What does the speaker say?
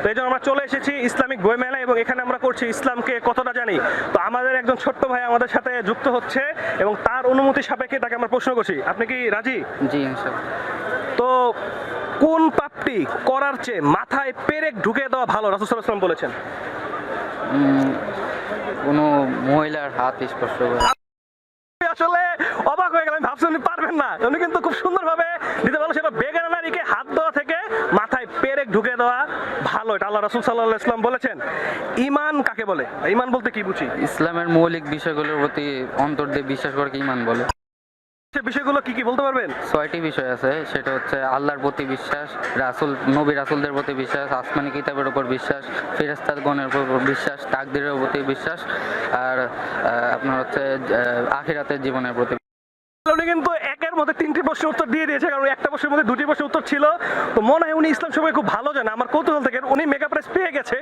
তো এই জন্য আমরা চলে এসেছি ইসলামিক বই মেলা এবং এখানে আমরা করছি ইসলামকে কতটা জানি। তো আমাদের একজন ছোট্ট ভাই আমাদের সাথে যুক্ত হচ্ছে এবং তার অনুমতি সাপেক্ষে তাকে আমরা প্রশ্ন করছি। আপনি কি রাজি? জি তো কোন পাপটি করার চেয়ে মাথায় পেরেক ঢুকে দেওয়া ভালো? রাসুসাল্লাম বলেছেন। কোনো মহিলার হাত স্পর্শ করে। আসলে অবাক হয়ে গেলাম ভাবছি উনি পারবেন না। উনি কিন্তু খুব সুন্দরভাবে দিতে পারল সেটা বেগানা নারীকে হাত দেওয়া থেকে মাথায় পেরেক ঢুকে দেওয়া ভালো এটা আল্লাহ রাসুল সাল্লাহ ইসলাম বলেছেন। ইমান কাকে বলে? ইমান বলতে কি বুঝি? ইসলামের মৌলিক বিষয়গুলোর প্রতি অন্তর দিয়ে বিশ্বাস করে ইমান বলে? সে বিষয়গুলো কি কি বলতে পারবেন? ছয়টি বিষয় আছে সেটা হচ্ছে আল্লাহর প্রতি বিশ্বাস রাসুল নবী রাসুলদের প্রতি বিশ্বাস আসমানি কিতাবের উপর বিশ্বাস ফেরেস্তার গণের উপর বিশ্বাস তাকদিরের প্রতি বিশ্বাস আর আপনার হচ্ছে আখিরাতের জীবনের প্রতি কিন্তু একের মধ্যে তিনটি প্রশ্নের উত্তর দিয়ে দিয়েছে, কারণ একটা প্রশ্নের মধ্যে দুটি প্রশ্নের উত্তর ছিল। তো মনে হয় উনি ইসলাম সবাই খুব ভালো জানে। আমার কৌতূহল থেকে উনি মেগা প্রাইজ পেয়ে গেছে।